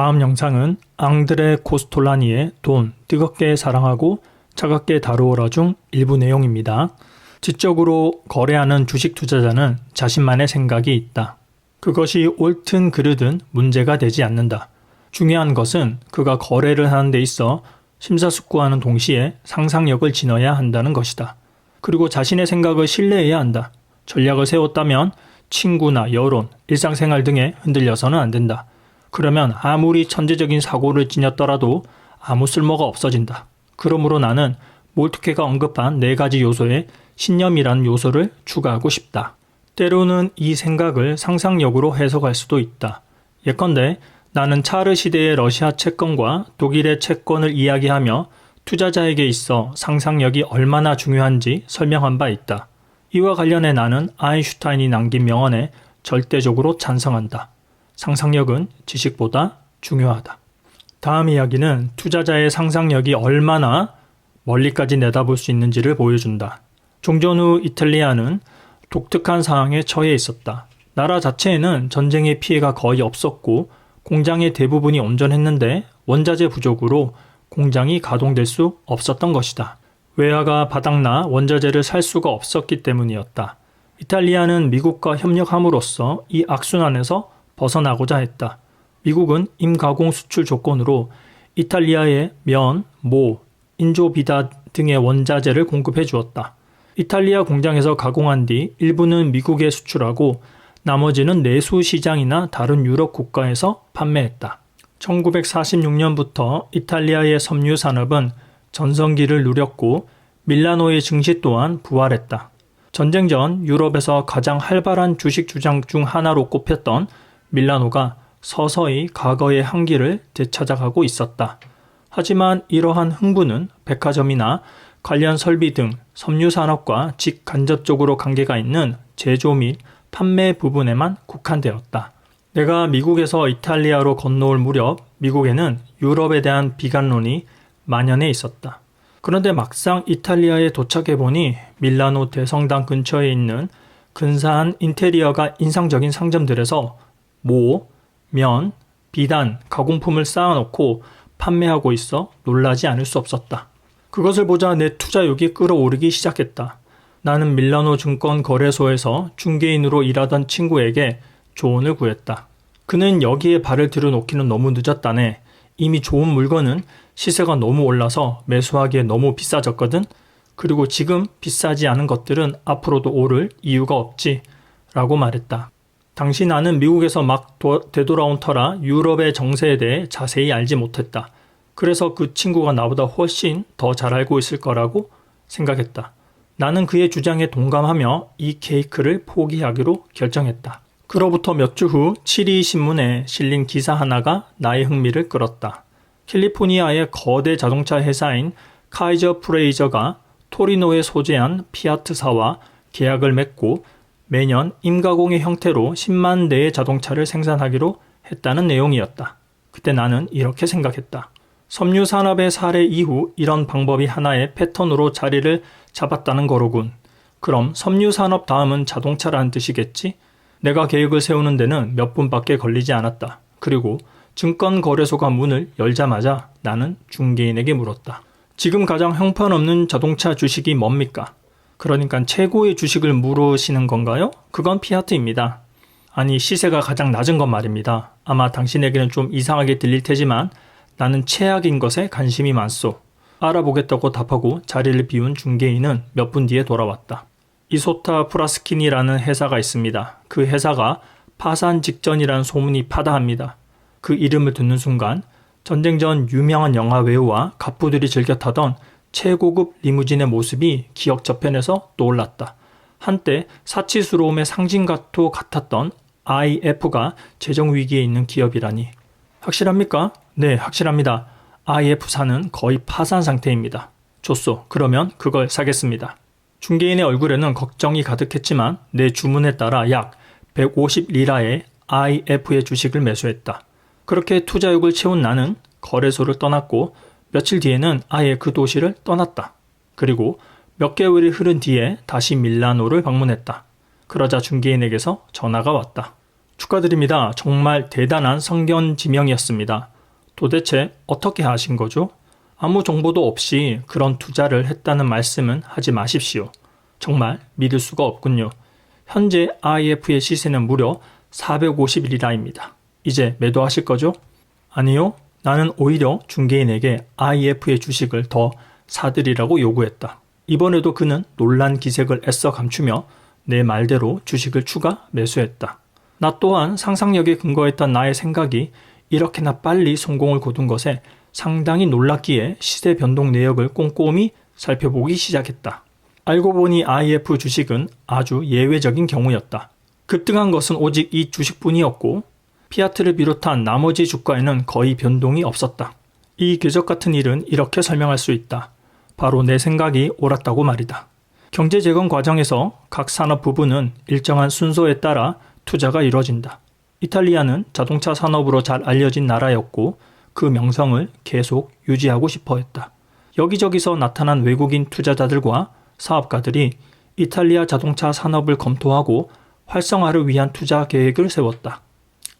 다음 영상은 앙드레 코스톨라니의 돈, 뜨겁게 사랑하고 차갑게 다루어라 중 일부 내용입니다. 지적으로 거래하는 주식 투자자는 자신만의 생각이 있다. 그것이 옳든 그르든 문제가 되지 않는다. 중요한 것은 그가 거래를 하는 데 있어 심사숙고하는 동시에 상상력을 지녀야 한다는 것이다. 그리고 자신의 생각을 신뢰해야 한다. 전략을 세웠다면 친구나 여론, 일상생활 등에 흔들려서는 안 된다. 그러면 아무리 천재적인 사고를 지녔더라도 아무 쓸모가 없어진다. 그러므로 나는 몰트케가 언급한 네 가지 요소에 신념이라는 요소를 추가하고 싶다. 때로는 이 생각을 상상력으로 해석할 수도 있다. 예컨대 나는 차르 시대의 러시아 채권과 독일의 채권을 이야기하며 투자자에게 있어 상상력이 얼마나 중요한지 설명한 바 있다. 이와 관련해 나는 아인슈타인이 남긴 명언에 절대적으로 찬성한다. 상상력은 지식보다 중요하다. 다음 이야기는 투자자의 상상력이 얼마나 멀리까지 내다볼 수 있는지를 보여준다. 종전 후 이탈리아는 독특한 상황에 처해 있었다. 나라 자체에는 전쟁의 피해가 거의 없었고 공장의 대부분이 온전했는데 원자재 부족으로 공장이 가동될 수 없었던 것이다. 외화가 바닥나 원자재를 살 수가 없었기 때문이었다. 이탈리아는 미국과 협력함으로써 이 악순환에서 벗어나고자 했다. 미국은 임가공 수출 조건으로 이탈리아에 면, 모, 인조비다 등의 원자재를 공급해 주었다. 이탈리아 공장에서 가공한 뒤 일부는 미국에 수출하고 나머지는 내수 시장이나 다른 유럽 국가에서 판매했다. 1946년부터 이탈리아의 섬유 산업은 전성기를 누렸고 밀라노의 증시 또한 부활했다. 전쟁 전 유럽에서 가장 활발한 주식 주장 중 하나로 꼽혔던 밀라노가 서서히 과거의 한기를 되찾아가고 있었다. 하지만 이러한 흥부는 백화점이나 관련 설비 등 섬유 산업과 직간접적으로 관계가 있는 제조 및 판매 부분에만 국한되었다. 내가 미국에서 이탈리아로 건너올 무렵 미국에는 유럽에 대한 비관론이 만연해 있었다. 그런데 막상 이탈리아에 도착해 보니 밀라노 대성당 근처에 있는 근사한 인테리어가 인상적인 상점들에서 모, 면, 비단, 가공품을 쌓아놓고 판매하고 있어 놀라지 않을 수 없었다. 그것을 보자 내 투자욕이 끌어오르기 시작했다. 나는 밀라노 증권 거래소에서 중개인으로 일하던 친구에게 조언을 구했다. 그는 여기에 발을 들여놓기는 너무 늦었다네. 이미 좋은 물건은 시세가 너무 올라서 매수하기에 너무 비싸졌거든. 그리고 지금 비싸지 않은 것들은 앞으로도 오를 이유가 없지. 라고 말했다. 당시 나는 미국에서 막 도, 되돌아온 터라 유럽의 정세에 대해 자세히 알지 못했다. 그래서 그 친구가 나보다 훨씬 더 잘 알고 있을 거라고 생각했다. 나는 그의 주장에 동감하며 이 케이크를 포기하기로 결정했다. 그로부터 몇 주 후 7위 신문에 실린 기사 하나가 나의 흥미를 끌었다. 캘리포니아의 거대 자동차 회사인 카이저 프레이저가 토리노에 소재한 피아트사와 계약을 맺고 매년 임가공의 형태로 10만 대의 자동차를 생산하기로 했다는 내용이었다. 그때 나는 이렇게 생각했다. 섬유 산업의 사례 이후 이런 방법이 하나의 패턴으로 자리를 잡았다는 거로군. 그럼 섬유 산업 다음은 자동차라는 뜻이겠지? 내가 계획을 세우는 데는 몇 분밖에 걸리지 않았다. 그리고 증권거래소가 문을 열자마자 나는 중개인에게 물었다. 지금 가장 형편없는 자동차 주식이 뭡니까? 그러니까 최고의 주식을 물으시는 건가요? 그건 피아트입니다. 아니, 시세가 가장 낮은 건 말입니다. 아마 당신에게는 좀 이상하게 들릴 테지만 나는 최악인 것에 관심이 많소. 알아보겠다고 답하고 자리를 비운 중개인은 몇 분 뒤에 돌아왔다. 이소타 프라스킨이라는 회사가 있습니다. 그 회사가 파산 직전이라는 소문이 파다합니다. 그 이름을 듣는 순간 전쟁 전 유명한 영화 배우와 갑부들이 즐겨 타던 최고급 리무진의 모습이 기억 저편에서 떠올랐다. 한때 사치스러움의 상징과도 같았던 IF가 재정 위기에 있는 기업이라니. 확실합니까? 네, 확실합니다. IF사는 거의 파산 상태입니다. 좋소. 그러면 그걸 사겠습니다. 중개인의 얼굴에는 걱정이 가득했지만 내 주문에 따라 약 150리라의 IF의 주식을 매수했다. 그렇게 투자욕을 채운 나는 거래소를 떠났고 며칠 뒤에는 아예 그 도시를 떠났다. 그리고 몇 개월이 흐른 뒤에 다시 밀라노를 방문했다. 그러자 중개인에게서 전화가 왔다. 축하드립니다. 정말 대단한 성견 지명이었습니다. 도대체 어떻게 하신 거죠? 아무 정보도 없이 그런 투자를 했다는 말씀은 하지 마십시오. 정말 믿을 수가 없군요. 현재 IF의 시세는 무려 450일이라입니다. 이제 매도하실 거죠? 아니요. 나는 오히려 중개인에게 IF의 주식을 더 사들이라고 요구했다. 이번에도 그는 놀란 기색을 애써 감추며 내 말대로 주식을 추가 매수했다. 나 또한 상상력에 근거했던 나의 생각이 이렇게나 빨리 성공을 거둔 것에 상당히 놀랐기에 시세 변동 내역을 꼼꼼히 살펴보기 시작했다. 알고 보니 IF 주식은 아주 예외적인 경우였다. 급등한 것은 오직 이 주식뿐이었고 피아트를 비롯한 나머지 주가에는 거의 변동이 없었다. 이 궤적 같은 일은 이렇게 설명할 수 있다. 바로 내 생각이 옳았다고 말이다. 경제 재건 과정에서 각 산업 부분은 일정한 순서에 따라 투자가 이루어진다. 이탈리아는 자동차 산업으로 잘 알려진 나라였고 그 명성을 계속 유지하고 싶어 했다. 여기저기서 나타난 외국인 투자자들과 사업가들이 이탈리아 자동차 산업을 검토하고 활성화를 위한 투자 계획을 세웠다.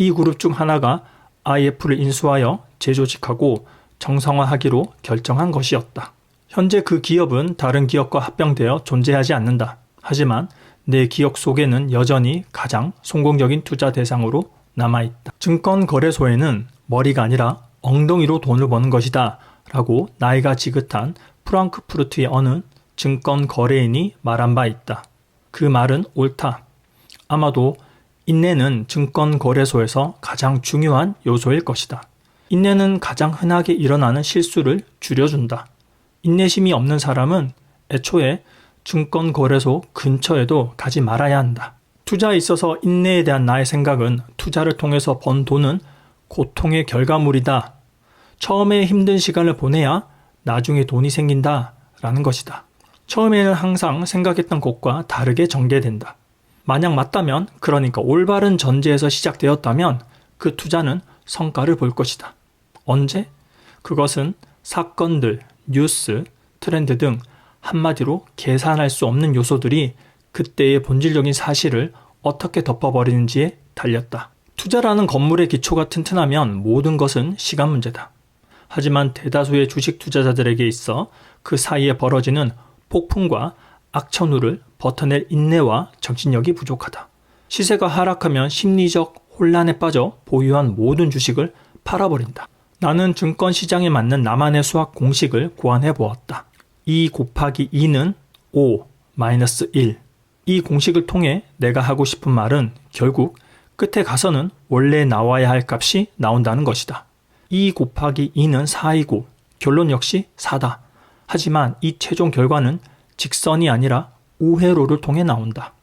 이 그룹 중 하나가 IF를 인수하여 재조직하고 정상화하기로 결정한 것이었다. 현재 그 기업은 다른 기업과 합병되어 존재하지 않는다. 하지만 내 기억 속에는 여전히 가장 성공적인 투자 대상으로 남아있다. 증권거래소에는 머리가 아니라 엉덩이로 돈을 버는 것이다. 라고 나이가 지긋한 프랑크푸르트의 어느 증권 거래인이 말한 바 있다. 그 말은 옳다. 아마도 인내는 증권 거래소에서 가장 중요한 요소일 것이다. 인내는 가장 흔하게 일어나는 실수를 줄여준다. 인내심이 없는 사람은 애초에 증권 거래소 근처에도 가지 말아야 한다. 투자에 있어서 인내에 대한 나의 생각은 투자를 통해서 번 돈은 고통의 결과물이다. 처음에 힘든 시간을 보내야 나중에 돈이 생긴다. 라는 것이다. 처음에는 항상 생각했던 것과 다르게 전개된다. 만약 맞다면, 그러니까 올바른 전제에서 시작되었다면 그 투자는 성과를 볼 것이다. 언제? 그것은 사건들, 뉴스, 트렌드 등 한마디로 계산할 수 없는 요소들이 그때의 본질적인 사실을 어떻게 덮어버리는지에 달렸다. 투자라는 건물의 기초가 튼튼하면 모든 것은 시간 문제다. 하지만 대다수의 주식 투자자들에게 있어 그 사이에 벌어지는 폭풍과 악천후를 버텨낼 인내와 정신력이 부족하다. 시세가 하락하면 심리적 혼란에 빠져 보유한 모든 주식을 팔아버린다. 나는 증권 시장에 맞는 나만의 수학 공식을 고안해 보았다. 2 곱하기 2는 5 마이너스 1. 이 공식을 통해 내가 하고 싶은 말은 결국 끝에 가서는 원래 나와야 할 값이 나온다는 것이다. 2 곱하기 2는 4이고 결론 역시 4다. 하지만 이 최종 결과는 직선이 아니라 우회로를 통해 나온다.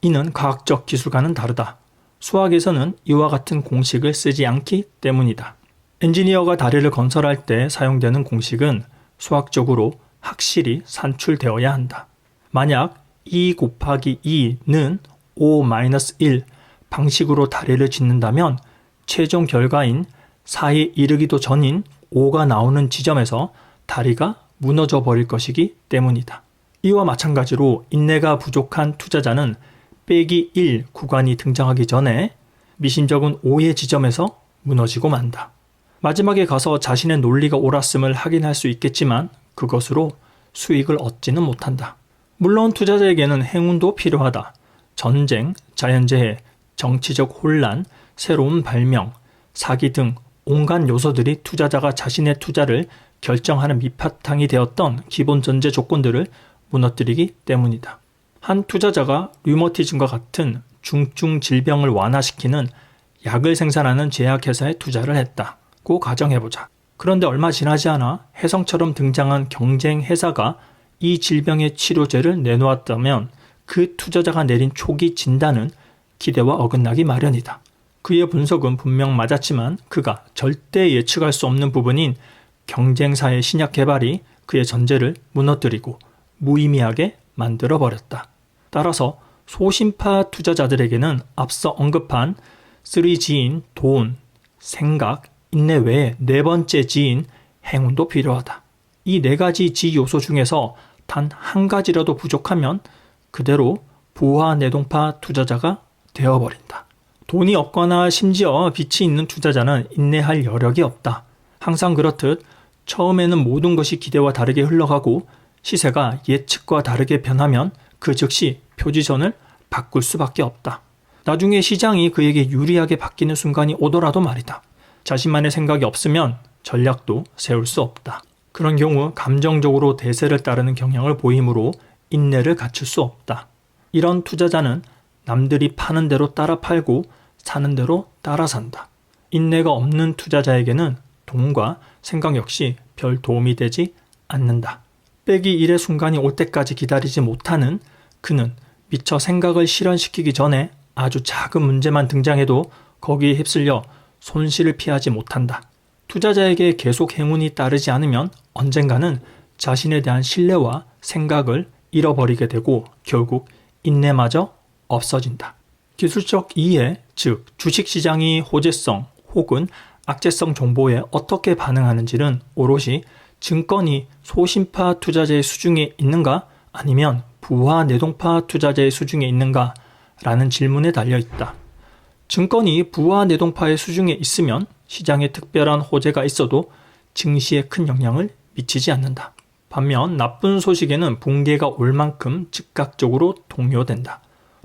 이는 과학적 기술과는 다르다. 수학에서는 이와 같은 공식을 쓰지 않기 때문이다. 엔지니어가 다리를 건설할 때 사용되는 공식은 수학적으로 확실히 산출되어야 한다. 만약 2 곱하기 2는 5-1 방식으로 다리를 짓는다면 최종 결과인 4에 이르기도 전인 5가 나오는 지점에서 다리가 무너져 버릴 것이기 때문이다. 이와 마찬가지로 인내가 부족한 투자자는 빼기 1 구간이 등장하기 전에 미심쩍은 5의 지점에서 무너지고 만다. 마지막에 가서 자신의 논리가 옳았음을 확인할 수 있겠지만 그것으로 수익을 얻지는 못한다. 물론 투자자에게는 행운도 필요하다. 전쟁, 자연재해, 정치적 혼란, 새로운 발명, 사기 등 온갖 요소들이 투자자가 자신의 투자를 결정하는 밑바탕이 되었던 기본 전제 조건들을 무너뜨리기 때문이다. 한 투자자가 류머티즘과 같은 중증 질병을 완화시키는 약을 생산하는 제약회사에 투자를 했다고 가정해보자. 그런데 얼마 지나지 않아 해성처럼 등장한 경쟁 회사가 이 질병의 치료제를 내놓았다면 그 투자자가 내린 초기 진단은 기대와 어긋나기 마련이다. 그의 분석은 분명 맞았지만 그가 절대 예측할 수 없는 부분인 경쟁사의 신약 개발이 그의 전제를 무너뜨리고 무의미하게 만들어 버렸다. 따라서 소심파 투자자들에게는 앞서 언급한 3G인 돈, 생각, 인내 외에 네 번째 G인 행운도 필요하다. 이 네 가지 G 요소 중에서 단 한 가지라도 부족하면 그대로 부하 내동파 투자자가 되어버린다. 돈이 없거나 심지어 빚이 있는 투자자는 인내할 여력이 없다. 항상 그렇듯 처음에는 모든 것이 기대와 다르게 흘러가고 시세가 예측과 다르게 변하면 그 즉시 표지선을 바꿀 수밖에 없다. 나중에 시장이 그에게 유리하게 바뀌는 순간이 오더라도 말이다. 자신만의 생각이 없으면 전략도 세울 수 없다. 그런 경우 감정적으로 대세를 따르는 경향을 보이므로 인내를 갖출 수 없다. 이런 투자자는 남들이 파는 대로 따라 팔고 사는 대로 따라 산다. 인내가 없는 투자자에게는 돈과 생각 역시 별 도움이 되지 않는다. 빼기 일의 순간이 올 때까지 기다리지 못하는 그는 미처 생각을 실현시키기 전에 아주 작은 문제만 등장해도 거기에 휩쓸려 손실을 피하지 못한다. 투자자에게 계속 행운이 따르지 않으면 언젠가는 자신에 대한 신뢰와 생각을 잃어버리게 되고 결국 인내마저 없어진다. 기술적 이해, 즉 주식시장이 호재성 혹은 악재성 정보에 어떻게 반응하는지는 오롯이 증권이 소심파 투자자의 수중에 있는가 아니면 부하 내동파 투자자의 수중에 있는가 라는 질문에 달려 있다. 증권이 부하 내동파의 수중에 있으면 시장에 특별한 호재가 있어도 증시에 큰 영향을 미치지 않는다. 반면 나쁜 소식에는 붕괴가 올 만큼 즉각적으로 동요된다.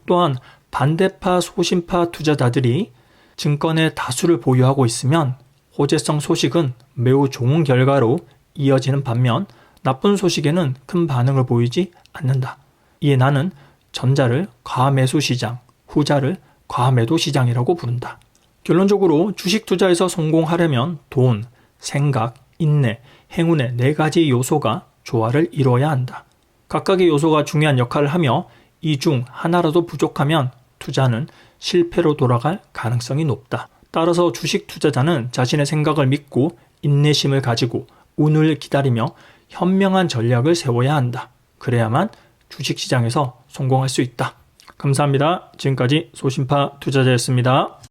또한 반대파 소심파 투자자들이 증권의 다수를 보유하고 있으면 호재성 소식은 매우 좋은 결과로 이어지는 반면 나쁜 소식에는 큰 반응을 보이지 않는다. 이에 나는 전자를 과매수 시장, 후자를 과매도 시장이라고 부른다. 결론적으로 주식 투자에서 성공하려면 돈, 생각, 인내, 행운의 네 가지 요소가 조화를 이루어야 한다. 각각의 요소가 중요한 역할을 하며 이 중 하나라도 부족하면 투자는 실패로 돌아갈 가능성이 높다. 따라서 주식 투자자는 자신의 생각을 믿고 인내심을 가지고 운을 기다리며 현명한 전략을 세워야 한다. 그래야만 주식시장에서 성공할 수 있다. 감사합니다. 지금까지 소심파 투자자였습니다.